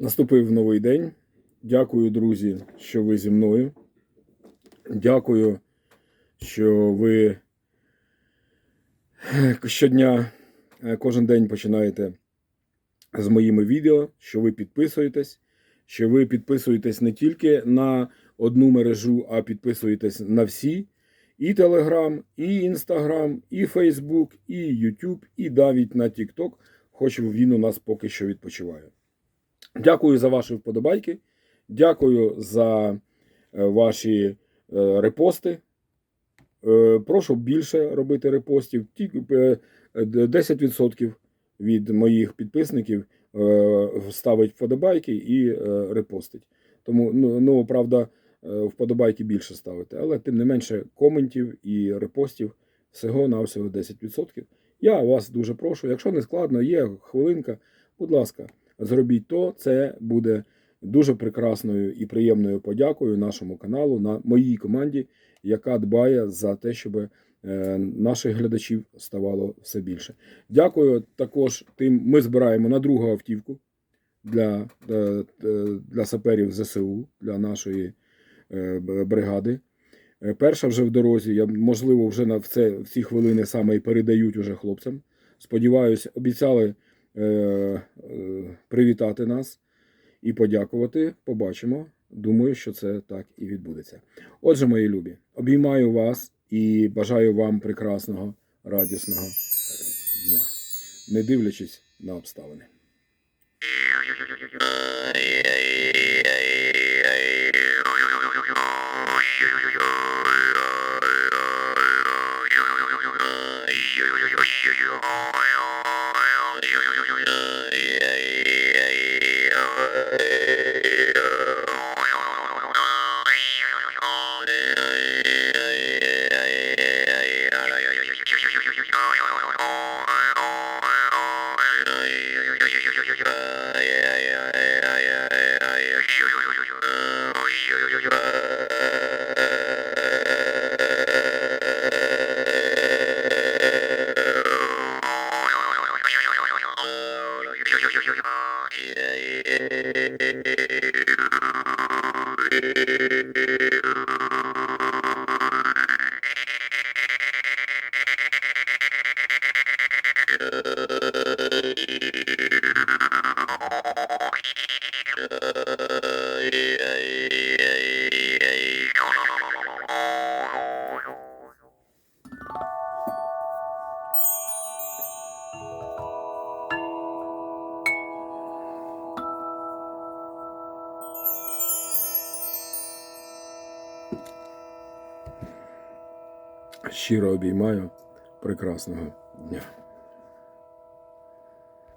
Наступив новий день. Дякую, друзі, що ви зі мною. Дякую, що ви щодня, е, кожен день починаєте з моїми відео, що ви підписуєтесь, що ви підписуєтесь не тільки на одну мережу, а підписуєтесь на всі. І Телеграм, і Інстаграм, і Фейсбук, і Ютуб, і навіть на Тікток, хоч він у нас поки що відпочиває. Дякую за ваші вподобайки. Дякую за е, ваші е, репости. Е, Прошу більше робити репостів. Тільки е, 10% від моїх підписників ставить вподобайки і репостить. Тому, ну, ну правда, вподобайки більше ставити, але тим не менше коментів і репостів всього на всього 10%. Я вас дуже прошу. Якщо не складно, є хвилинка, будь ласка, зробіть то. Це буде дуже прекрасною і приємною подякою нашому каналу, на моїй команді, яка дбає за те, щоб е, наших глядачів ставало все більше. Дякую також тим. Ми збираємо на другу автівку для, е, е, для саперів ЗСУ, для нашої бригади. Перша вже в дорозі. Я можливо вже на це, в ці хвилини саме і передають уже хлопцям. Сподіваюсь, обіцяли привітати нас і подякувати. Побачимо. Думаю, що це так і відбудеться. Отже, мої любі, обіймаю вас і бажаю вам прекрасного, радісного е, дня, не дивлячись на обставини. Mm-hmm. Щиро обіймаю прекрасного дня.